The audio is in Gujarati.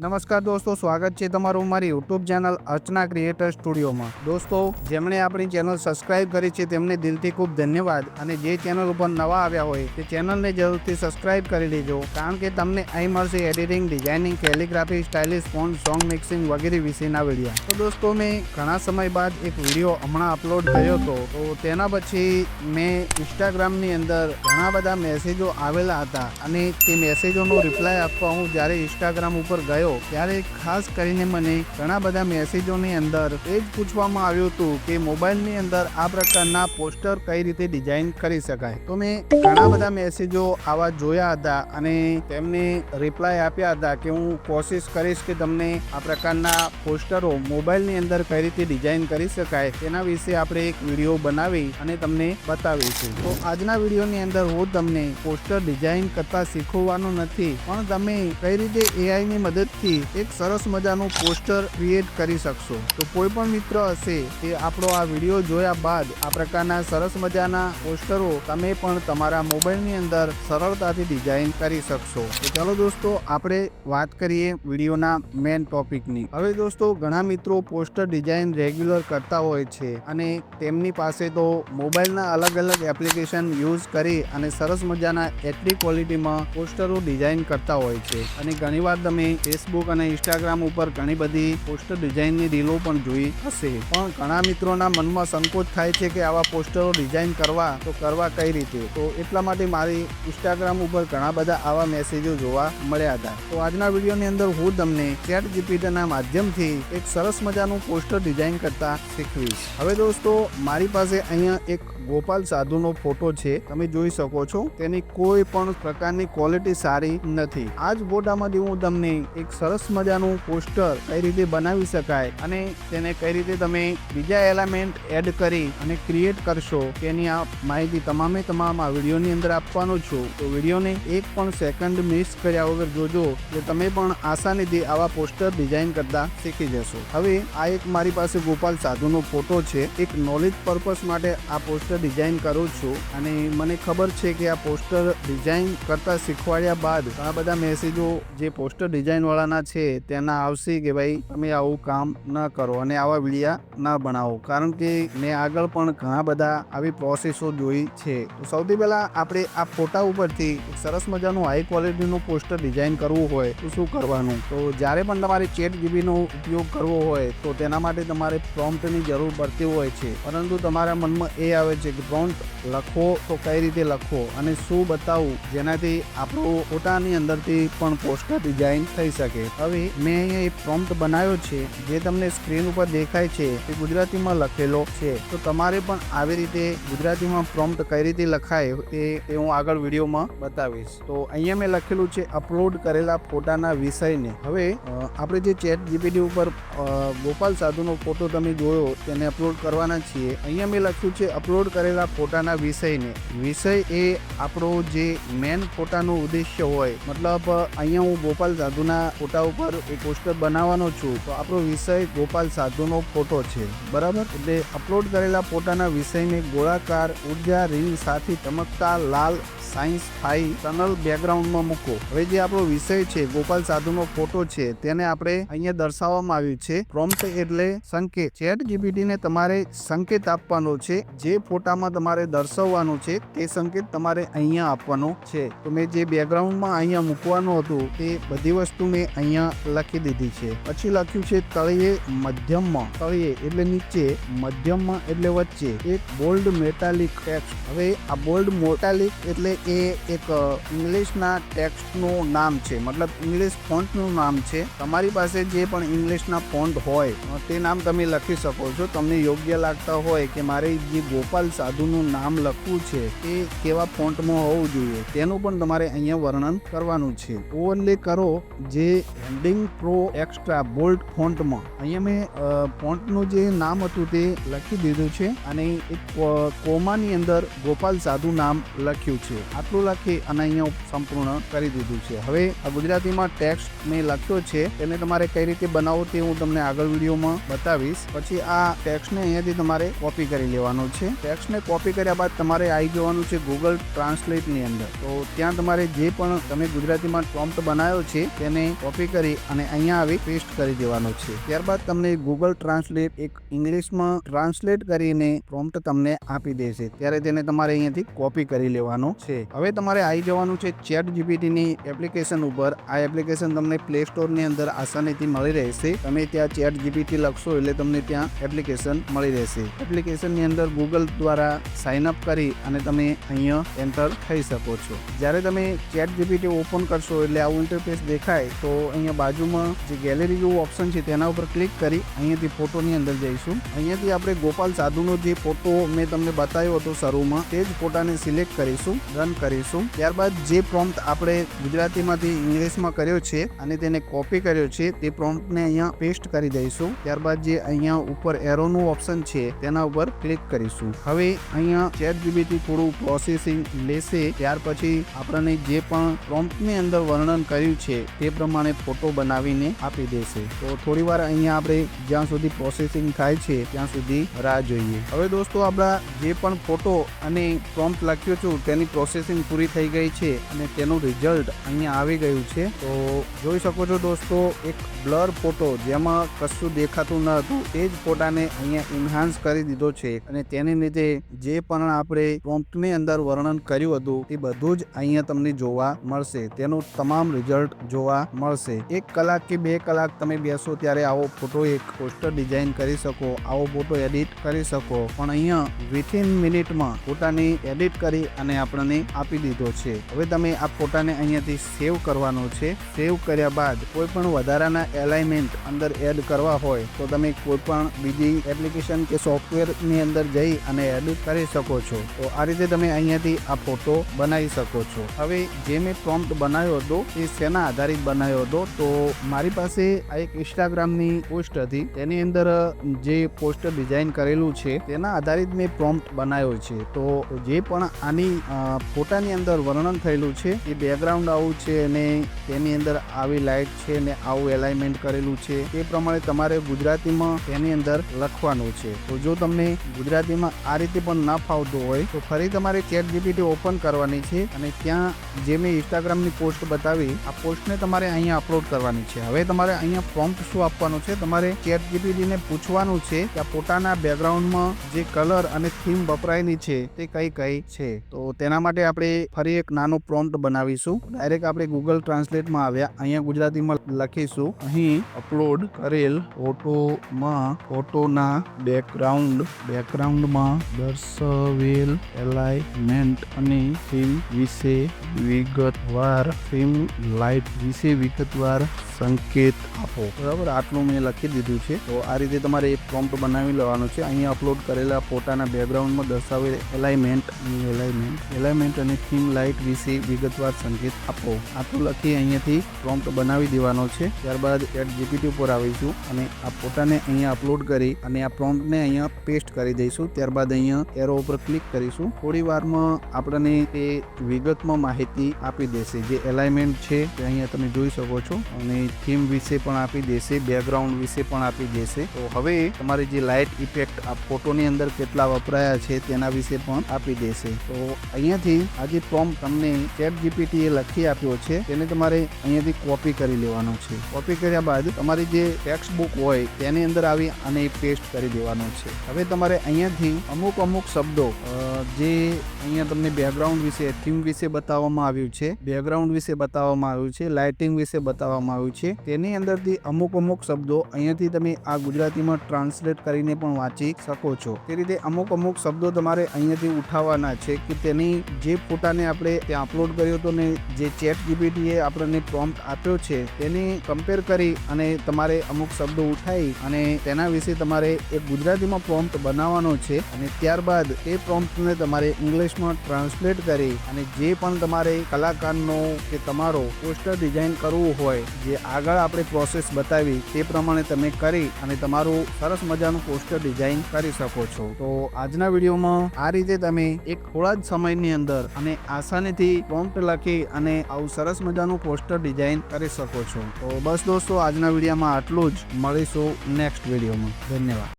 નમસ્કાર દોસ્તો, સ્વાગત છે તમારું મારી યુટ્યુબ ચેનલ અર્ચના ક્રિએટર સ્ટુડિયોમાં દોસ્તો, જેમણે આપણી ચેનલ સબસ્ક્રાઇબ કરી છે, તેમને દિલથી ખૂબ ધન્યવાદ. અને જે ચેનલ ઉપર નવા આવ્યા હોય, તે ચેનલને જરૂરથી સબસ્ક્રાઇબ કરી લેજો. કારણ કે તમને અહીં મળશે editing, designing calligraphy stylish phone song mixing વગેરે વિશેના વીડિયો તો દોસ્તો, મેં ઘણા સમય બાદ એક વીડિયો હમણાં અપલોડ કર્યો હતો. તો તેના પછી મેં ઇન્સ્ટાગ્રામની અંદર ઘણા બધા મેસેજો આવેલા હતા. અને તે મેસેજોનો રિપ્લાય આપવા હું જ્યારે ઇન્સ્ટાગ્રામ ઉપર ગયો ત્યારે ખાસ કરીને મને ઘણા બધા મેસેજોની અંદર એ જ પૂછવામાં આવ્યું હતું કે મોબાઈલની અંદર આ પ્રકારના પોસ્ટર કઈ રીતે ડિઝાઇન કરી શકાય. તો મેં ઘણા બધા મેસેજો આવા જોયા હતા અને તેમને રિપ્લાય આપ્યા હતા કે હું કોશિશ કરીશ કે તમને આ પ્રકારના પોસ્ટરો મોબાઈલની અંદર કઈ રીતે ડિઝાઇન કરી શકાય તેના વિશે આપણે એક વીડિયો બનાવી અને તમને બતાવીશું. તો આજના વિડીયોની અંદર હું તમને પોસ્ટર ડિઝાઇન કરતા શીખવવાનું નથી, પણ તમે કઈ રીતે એઆઈની મદદથી એક સરસ મજાનું પોસ્ટર ક્રિએટ કરી શકશો. તો કોઈ પણ મિત્ર હશે એ આપણો આ વીડિયો જોયા બાદ આ પ્રકારના સરસ મજાના પોસ્ટરો તમે પણ તમારા મોબાઈલની અંદર સરળતાથી ડિઝાઇન કરી શકશો. તો ચાલો દોસ્તો, આપણે વાત કરીએ વિડીયોના મેન ટોપિકની હવે દોસ્તો, ઘણા મિત્રો પોસ્ટર ડિઝાઇન રેગ્યુલર કરતા હોય છે અને તેમની પાસે તો મોબાઈલના અલગ અલગ એપ્લિકેશન યુઝ કરી અને સરસ મજાના એચડી ક્વોલિટીમાં પોસ્ટરો ડિઝાઇન કરતા હોય છે. અને ઘણીવાર તમે ફેસબુક અને ઇન્સ્ટાગ્રામ ઉપર ઘણી બધી પોસ્ટર ડિઝાઇનની રીલો પણ જોઈ હશે. પણ ઘણા મિત્રોના મનમાં સંકોચ થાય છે કે આવા પોસ્ટરો ડિઝાઇન કરવા, તો કરવા કઈ રીતે? તો એટલા માટે મારી ઇન્સ્ટાગ્રામ ઉપર ઘણા બધા આવા મેસેજો જોવા મળ્યા હતા. તો આજના વિડીયોની અંદર હું તમને ચેટ જીપીટીના માધ્યમથી એક સરસ મજાનું પોસ્ટર ડિઝાઇન કરતા શીખવીશ. હવે દોસ્તો, મારી પાસે અહીંયા એક ગોપાલ સાધુનો ફોટો છે. તમે જોઈ શકો છો, તેની કોઈ પણ પ્રકારની ક્વોલિટી સારી નથી. આ જ ફોટામાંથી હું તમને એક સરસ મજાનું પોસ્ટર કઈ રીતે બનાવી શકાય અને તેને કઈ રીતે તમે બીજા એલિમેન્ટ એડ કરી અને ક્રિએટ કરશો તેની આ માહિતી તમામે તમામ આ વિડીયોની અંદર આપવાનો છું. તો વિડીયોને એક પણ સેકન્ડ મિસ કર્યા વગર જોજો કે તમે પણ આસાનીથી આવા પોસ્ટર ડિઝાઇન કરતા શીખી જશો. હવે આ એક મારી પાસે ગોપાલ સાધુનો ફોટો છે. એક નોલેજ પર્પસ માટે આ પોસ્ટર ડિઝાઇન કરું છું અને મને ખબર છે કે આ પોસ્ટર ડિઝાઇન કરતા શીખવાડ્યા બાદ આ બધા મેસેજો જે પોસ્ટર ડિઝાઇન વાળાના છે, તેના આવશે કે ભાઈ તમે આવું કામ ન કરો અને આવા વિડીયા ન બનાવો. કારણ કે મેં આગળ પણ ઘણા બધા આવી પ્રોસેસો જોઈ છે. સૌથી પહેલા આપણે આ ફોટા ઉપરથી સરસ મજાનું હાઈ ક્વોલિટીનું પોસ્ટર ડિઝાઇન કરવું હોય તો શું કરવાનું? તો જ્યારે પણ તમારે ચેટ જીબીનો ઉપયોગ કરવો હોય તો તેના માટે તમારે પ્રોમ્પ્ટની જરૂર પડતી હોય છે. પરંતુ તમારા મનમાં એ આવે છે કે પ્રોમ્પ્ટ લખવો તો કઈ રીતે લખવો અને શું બતાવવું જેનાથી આપણો ફોટાની અંદરથી પણ પોસ્ટર ડિઝાઇન થઈ શકે. હવે મેં અહીંયા એક પ્રોમ્પ્ટ બનાવ્યો છે, જે તમને સ્ક્રીન ઉપર દેખાય છે તે ગુજરાતીમાં લખેલો છે. તો તમારે પણ આવી રીતે ગુજરાતીમાં પ્રોમ્પ્ટ કઈ રીતે લખાય તે હું આગળ વિડીયોમાં બતાવીશ. તો અહીંયા મેં લખેલું છે અપલોડ કરેલા ફોટાના વિષયને. હવે આપણે જે ચેટ જીપીટી ઉપર ગોપાલ સાધુનો ફોટો તમે જોયો, તેને અપલોડ કરવાના છીએ. અહીંયા મેં લખ્યું છે અપલોડ કરેલા ફોટાના વિષયને. વિષય એ આપણો જે મેન ફોટાનો ઉદ્દેશ્ય હોય. મતલબ અહીંયા હું ગોપાલ સાધુના ફોટા ઉપર એક પોસ્ટર બનાવવાનો છું, તો આપણો વિષય ગોપાલ સાધુનો ફોટો છે. બરાબર? એટલે અપલોડ કરેલા ફોટાના વિષયને ગોળાકાર, ઊર્જા રીંગ સાથે ચમકતા લાલ સાયન્સ હાઈ ટનલ બેકગ્રાઉન્ડમાં મૂકો. હવે જે આપણો વિષય છે, ગોપાલ સાધુનો ફોટો છે, તેને આપણે અહીંયા દર્શાવવામાં આવ્યું છે. પ્રોમ્પ્ટ એટલે સંકેત. ચેટ જીપીટીને તમારે સંકેત આપવાનો છે. જે ફોટામાં તમારે દર્શાવવાનો છે, તે સંકેત તમારે અહીંયા આપવાનો છે. તો મેં જે બેકગ્રાઉન્ડમાં અહીંયા મૂકવાનું હતું, તે બધી વસ્તુ મેં અહીંયા લખી દીધી છે. પછી લખ્યું છે, તળિયે, મધ્યમમાં. તળિયે એટલે નીચે, મધ્યમમાં એટલે વચ્ચે. એક બોલ્ડ મેટાલિક ટેક્સ્ટ હવે આ બોલ્ડ મોટાલિક એટલે એ એક ઇંગ્લિશના ટેક્સ્ટનું નામ છે. મતલબ ઇંગ્લિશ ફોન્ટનું નામ છે. તમારી પાસે જે પણ ઇંગ્લિશના ફોન્ટ હોય તે નામ તમે લખી શકો છો. તમને યોગ્ય લાગતા હોય કે મારે જે ગોપાલ સાધુનું નામ લખવું છે તે કેવા ફોન્ટમાં હોવું જોઈએ, તેનું પણ તમારે અહીંયા વર્ણન કરવાનું છે. ઓવરલે કરો જે હેન્ડિંગ પ્રો એક્સ્ટ્રા બોલ્ડ ફોન્ટમાં. અહીંયા મેં ફોન્ટનું જે નામ હતું તે લખી દીધું છે અને એક કોમાની અંદર ગોપાલ સાધુ નામ લખ્યું છે. આટલું લખી અને અહીંયા સંપૂર્ણ કરી દીધું છે. હવે આ ગુજરાતીમાં ટેક્સ્ટ મેં લખ્યો છે, તેને તમારે કઈ રીતે બનાવવો તે હું તમને આગળ વિડીયોમાં બતાવીશ. પછી આ ટેક્સ્ટને અહીંયાથી તમારે કોપી કરી લેવાનો છે. ટેક્સ્ટને કોપી કર્યા બાદ તમારે આવી જવાનું છે ગૂગલ ટ્રાન્સલેટની અંદર. તો ત્યાં તમારે જે પણ તમે ગુજરાતીમાં પ્રોમ્પ્ટ બનાવ્યો છે, તેને કોપી કરી અને અહીંયા આવી પેસ્ટ કરી દેવાનો છે. ત્યારબાદ તમને ગૂગલ ટ્રાન્સલેટ એક ઇંગ્લિશમાં ટ્રાન્સલેટ કરીને પ્રોમ્પ્ટ તમને આપી દેશે. ત્યારે તેને તમારે અહીંયાથી કોપી કરી લેવાનો છે. હવે તમારે આવી જવાનું છે ચેટ જીપીટીની એપ્લિકેશન ઉપર. આ એપ્લિકેશન તમને પ્લે સ્ટોરની અંદર આસાનીથી મળી રહેશે. તમે ત્યાં ચેટ જીપીટી લખશો એટલે તમને ત્યાં એપ્લિકેશન મળી રહેશે. એપ્લિકેશનની અંદર ગૂગલ દ્વારા સાઇન અપ કરી અને તમે અહીંયા એન્ટર થઈ શકો છો. જ્યારે તમે ચેટ જીપીટી ઓપન કરશો એટલે આવું ઇન્ટરફેસ દેખાય, તો અહીંયા બાજુમાં જે ગેલેરી જેવું ઓપ્શન છે તેના ઉપર ક્લિક કરી અહીંયાથી ફોટોની અંદર જઈશું. અહીંયાથી આપણે ગોપાલ સાધુનો જે ફોટો મેં તમને બતાવ્યો હતો શરૂમાં, તે જ ફોટાને સિલેક્ટ કરીશું. રન કરીશું. ત્યારબાદ જે પ્રોમ્પ્ટ આપણે ગુજરાતીમાંથી ઇંગ્લિશમાં કર્યો છે અને તેને કોપી કર્યો છે, તે પ્રોમ્પ્ટને અહીંયા પેસ્ટ કરી દઈશું. ત્યારબાદ જે અહીંયા ઉપર એરોનું ઓપ્શન છે, તેના ઉપર ક્લિક કરીશું. હવે અહીંયા ચેટ જીબીટી થોડું પ્રોસેસિંગ લેશે. ત્યાર પછી આપણને જે પણ પ્રોમ્પ્ટની અંદર વર્ણન કર્યું છે, તે પ્રમાણે ફોટો બનાવીને આપી દેશે. તો થોડી વાર અહીંયા આપણે જ્યાં સુધી પ્રોસેસિંગ થાય છે, ત્યાં સુધી રાહ જોઈએ. હવે દોસ્તો, આપણા જે પણ ફોટો અને પ્રોમ્પ્ટ લખ્યો છું, તેની પ્રોસેસિંગ પૂરી થઈ ગઈ છે અને તેનું રિઝલ્ટ અહીંયા આવી ગયું છે. તો જોઈ શકો છો દોસ્તો, એક બ્લર ફોટો જેમાં કશું દેખાતું ન હતું તે જ ફોટાને અહીંયા ઇન્હાન્સ કરી દીધો છે. અને તેની લીધે જે પણ આપણે પ્રોમ્પ્ટની અંદર વર્ણન કર્યું હતું તે બધું જ અહીંયા તમને જોવા મળશે. તેનું તમામ રિઝલ્ટ જોવા મળશે. એક કલાક કે બે કલાક તમે બેસો ત્યારે આવો ફોટો એક પોસ્ટર ડિઝાઇન કરી શકો, આવો ફોટો એડિટ કરી શકો. પણ અહીંયા વિથિન મિનિટમાં પોતાની એડિટ કરી અને આપણને આપી દીધો છે. હવે તમે આ ફોટાને અહીંયાથી સેવ કરવાનો છે. સેવ કર્યા બાદ કોઈ પણ વધારાના એલાઇનમેન્ટ અંદર એડ કરવા હોય તો તમે કોઈ પણ બીજી એપ્લિકેશન કે સોફ્ટવેરની અંદર જઈ અને એડ કરી શકો છો. તો આ રીતે તમે અહીંયાથી આ ફોટો બનાવી શકો છો. હવે જે મેં પ્રોમ્પ્ટ બનાવ્યો હતો એ શેના આધારિત બનાવ્યો હતો? તો મારી પાસે આ એક ઇન્સ્ટાગ્રામની પોસ્ટ હતી. તેની અંદર જે પોસ્ટ ડિઝાઇન કરેલું છે, તેના આધારિત મેં પ્રોમ્પ્ટ બનાવ્યો છે. તો જે પણ આની ફોટાની અંદર વર્ણન થયેલું છે. એ બેકગ્રાઉન્ડ આવું છે અને તેની અંદર આવી લાઇટ છે ને આવું એલાઇનમેન્ટ કરેલું છે. એ પ્રમાણે તમારે ગુજરાતીમાં તેની અંદર લખવાનું છે. તો જો તમને ગુજરાતીમાં આ રીતે પણ ના ફાવતું હોય, તો ફરી તમારે ચેટ જીપીટી ઓપન કરવાની છે અને ત્યાં જે મેં ઇન્સ્ટાગ્રામની પોસ્ટ બતાવી, આ પોસ્ટને તમારે અહીંયા અપલોડ કરવાની છે. હવે તમારે અહીંયા પ્રોમ્પ્ટ શું આપવાનું છે? તમારે ચેટ જીપીટીને પૂછવાનું છે કે આ પોતાના બેકગ્રાઉન્ડમાં જે કલર અને થીમ વપરાયેલી છે, તે કઈ કઈ છે? તો તેના માટે આપણે ફરી એક નાનો પ્રોમ્પ્ટ બનાવીશું. ડાયરેક્ટ આપણે ગૂગલ ટ્રાન્સલેટમાં આવ્યા. અહીંયા ગુજરાતીમાં લખીશું. અહીં અપલોડ કરેલ ફોટોમાં ફોટોના બેકગ્રાઉન્ડ બેકગ્રાઉન્ડમાં દર્શાવેલ એલાઇનમેન્ટ અને થીમ વિશે વિગતવાર થીમ લાઇટ વિશે વિગતવાર સંકેત આપો. બરાબર? આટલું મેં લખી દીધું છે. તો આ રીતે તમારે એક પ્રોમ્પ્ટ બનાવી લેવાનો છે. અહીંયા અપલોડ કરેલા ફોટાના બેકગ્રાઉન્ડમાં દર્શાવેલ એલાઇમેન્ટ એલાઇમેન્ટ એલાઇનમેન્ટ એલાઇનમેન્ટ અને થીમ લાઇટ વિશે વિગતવાર સંકેત આપો. આટલું લખી અહીંયાથી પ્રોમ્પ્ટ બનાવી દેવાનો છે. ત્યારબાદ એટ જીપીટી ઉપર આવીશું અને આ ફોટાને અહીંયા અપલોડ કરી અને આ પ્રોમ્પ્ટને અહીંયા પેસ્ટ કરી દઈશું. ત્યારબાદ અહીંયા એરો ઉપર ક્લિક કરીશું. થોડી વારમાં આપણને તે વિગતમાં માહિતી આપી દેશે. જે એલાઇનમેન્ટ છે તે અહીંયા તમે જોઈ શકો છો અને થીમ વિશે પણ આપી દેશે. બેકગ્રાઉન્ડ વિશે પણ આપી દેશે. તો હવે તમારે જે લાઇટ ઇફેક્ટ આ ફોટોની અંદર કેટલા વપરાયા છે તેના વિશે પણ આપી દેશે. તો અહીંયાથી આ જે પ્રોમ્પ્ટ તમને ચેટ જીપીટી એ લખી આપ્યો છે. તેને તમારે અહીંયાથી કોપી કરી લેવાનો છે. કોપી કર્યા બાદ તમારી જે ટેક્સ્ટ બુક હોય તેની અંદર આવી અને પેસ્ટ કરી દેવાનો છે. હવે તમારે અહીંયાથી અમુક અમુક શબ્દો જે અહીંયા તમને બેકગ્રાઉન્ડ વિશે થીમ વિશે બતાવવામાં આવ્યું છે બેકગ્રાઉન્ડ વિશે બતાવવામાં આવ્યું છે લાઇટિંગ વિશે બતાવવામાં આવ્યું છે, તેની અંદરથી અમુક અમુક શબ્દો અહીંયાથી તમે આ ગુજરાતીમાં ટ્રાન્સલેટ કરીને પણ વાંચી શકો છો. તે રીતે અમુક અમુક શબ્દો તમારે અહીંયાથી ઉઠાવવાના છે કે તેની જે ફોટાને આપણે ત્યાં અપલોડ કર્યો હતો ને જે ચેટ જીપીટીએ આપણને પ્રોમ્પ્ટ આપ્યો છે, તેને કમ્પેર કરી અને તમારે અમુક શબ્દો ઉઠાવી અને તેના વિશે તમારે એક ગુજરાતીમાં પ્રોમ્પ્ટ બનાવવાનો છે અને ત્યારબાદ એ પ્રોમ્પ્ટને તમારે ઇંગ્લિશમાં ટ્રાન્સલેટ કરી અને જે પણ તમારે કલાકારનો કે તમારો પોસ્ટર ડિઝાઇન કરવું હોય, જે આગળ આપણે પ્રોસેસ બતાવી તે પ્રમાણે તમે કરી અને તમારું સરસ મજાનું પોસ્ટર ડિઝાઇન કરી શકો છો. તો આજના વિડીયોમાં આ રીતે તમે એક થોડા જ સમયની અંદર અંદર અને આસાનીથી પ્રોમ્પ્ટ લખી અને આવું સરસ મજાનું પોસ્ટર ડિઝાઇન કરી શકો છો. તો બસ દોસ્તો, આજના વિડીયોમાં આટલું જ. મળીશું નેક્સ્ટ વિડીયોમાં. ધન્યવાદ.